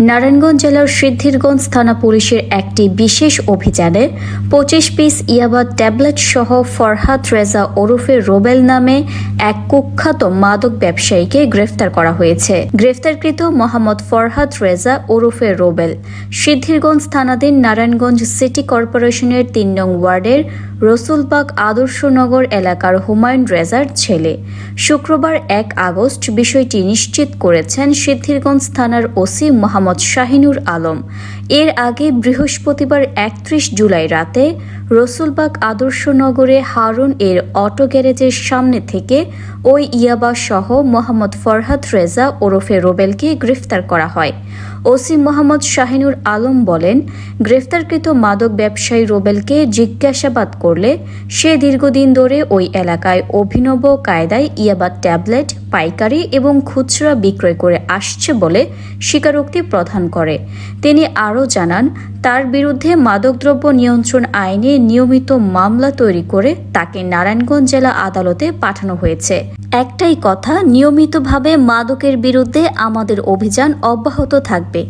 নারায়ণগঞ্জ জেলার সিদ্ধিরগঞ্জ থানা পুলিশের একটি বিশেষ অভিযানে পঁচিশ পিস ইয়াবা ট্যাবলেট সহ ফরহাদ রেজা ওরফে রোবেল নামে এক কুখ্যাত মাদক ব্যবসায়ীকে গ্রেফতার করা হয়েছে। গ্রেফতারকৃত মোহাম্মদ ফরহাদ রেজা ওরফে রোবেল। সিদ্ধিরগঞ্জ থানাধীন নারায়ণগঞ্জ সিটি কর্পোরেশনের তিন নং ওয়ার্ডের রসুলবাগ আদর্শনগর এলাকার হুমায়ুন রেজার ছেলে। শুক্রবার এক আগস্ট বিষয়টি নিশ্চিত করেছেন সিদ্ধিরগঞ্জ থানার ওসি মোহাম্মদ শাহিনুর আলম। এর আগে বৃহস্পতিবার একত্রিশ জুলাই রাতে রসুলবাগ আদর্শনগরে হারুন এর অটো গ্যারেজের সামনে থেকে ওই ইয়াবা সহ মোহাম্মদ ফরহাদ রেজা ওরফে রোবেলকে গ্রেফতার করা হয়। ওসি মোহাম্মদ শাহিনুর আলম বলেন, গ্রেফতারকৃত মাদক ব্যবসায়ী রোবেলকে জিজ্ঞাসাবাদ করলে সে দীর্ঘদিন ধরে ওই এলাকায় অভিনব কায়দায় ইয়াবা ট্যাবলেট, পাইকারি এবং খুচরা বিক্রয় করে আসছে বলে স্বীকারোক্তি প্রদান করে। তিনি আরও জানান, তার বিরুদ্ধে মাদকদ্রব্য নিয়ন্ত্রণ আইনে নিয়মিত মামলা তৈরি করে তাকে নারায়ণগঞ্জ জেলা আদালতে পাঠানো হয়েছে। একটাই কথা নিয়মিতভাবে মাদকের বিরুদ্ধে আমাদের অভিযান অব্যাহত থাকবে।